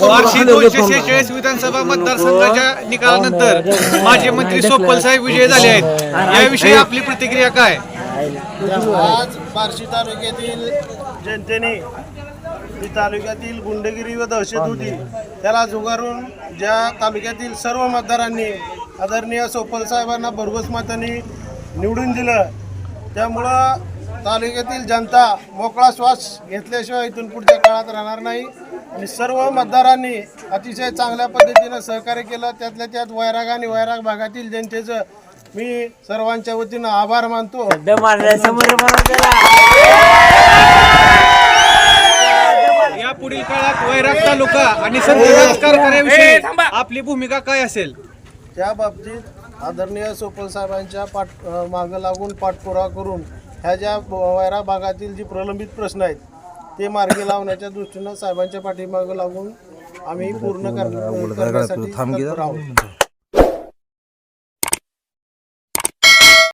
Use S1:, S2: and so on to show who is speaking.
S1: बार्शी दोनशे शेहेचाळीस विधानसभा मतदारसंघाच्या निकालानंतर माजी मंत्री सोपल साहेब विजय झाले आहेत. याविषयी आपली प्रतिक्रिया काय?
S2: आज बार्शी तालुक्यातील जनतेने तालुक्यातील गुंडगिरी व दहशत होती त्याला झुगारून ज्या तालुक्यातील सर्व मतदारांनी आदरणीय सोपल साहेबांना भरघोस मतांनी निवडून दिलं त्यामुळं तालुक्यातील जनता मोकळा श्वास घेतल्याशिवाय इथून पुढच्या काळात राहणार नाही. आणि सर्व मतदारांनी अतिशय चांगल्या पद्धतीनं सहकार्य केलं. त्यातल्या त्यात वैराग आणि वैराग भागातील जनतेचं मी सर्वांच्या वतीनं आभार मानतो.
S1: या पुढील काळात वैराग तालुका आणि संत आपली भूमिका काय असेल?
S2: त्या बाबतीत आदरणीय सोपल साहेबांच्या पाठ मागं लागून पाठपुरावा करून ह्या ज्या वैरा भागातील जी प्रलंबित प्रश्न आहेत ते मार्गी लावण्याच्या दृष्टीनं साहेबांच्या पाठीमागं लागून आम्ही पूर्ण कर- करण्यासाठी तत्पर आहोत.